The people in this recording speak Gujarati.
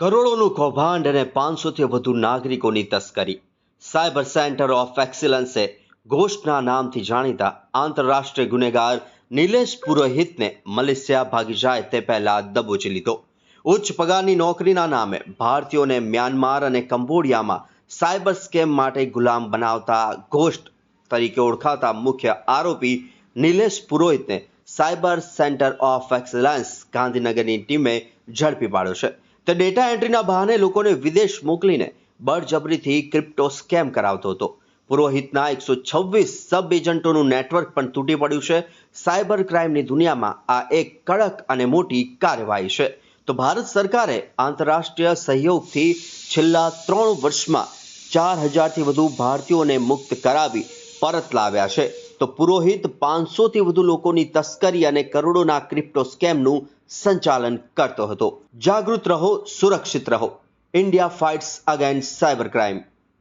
કરોડોનું કૌભાંડ અને પાંચસોથી વધુ નાગરિકોની તસ્કરી. સાયબર સેન્ટર ઓફ એક્સિલન્સે ઘોષના નામથી જાણીતા આંતરરાષ્ટ્રીય ગુનેગાર નિલેશ પુરોહિતને મલેશિયા ભાગી જાય તે પહેલા દબોચી લીધો. ઉચ્ચ પગારની નોકરીના નામે ભારતીયોને મ્યાનમાર અને કંબોડિયામાં સાયબર સ્કેમ માટે ગુલામ બનાવતા ઘોષ્ટ તરીકે ઓળખાતા મુખ્ય આરોપી નિલેશ પુરોહિતને સાયબર સેન્ટર ઓફ એક્સલન્સ ગાંધીનગરની ટીમે ઝડપી પાડ્યો છે. તે ડેટા એન્ટ્રીના બહાને લોકોને વિદેશ મોકલીને બળજબરીથી ક્રિપ્ટો સ્કેમ કરાવતો હતો. પુરોહિતના એકસો છવ્વીસ સબ એજન્ટોનું નેટવર્ક પણ તૂટી પડ્યું છે. સાયબર ક્રાઇમની દુનિયામાં આ એક કડક અને મોટી કાર્યવાહી છે. તો ભારત સરકારે આંતરરાષ્ટ્રીય સહયોગથી છેલ્લા ત્રણ વર્ષમાં ચાર હજારથી વધુ ભારતીયોને મુક્ત કરાવી પરત લાવ્યા છે. તો પુરોહિત પાંચસોથી વધુ લોકોની તસ્કરી અને કરોડોના ક્રિપ્ટો સ્કેમનું સંચાલન કરતો હતો. જાગૃત રહો સુરક્ષિત રહો. India fights against cyber crime.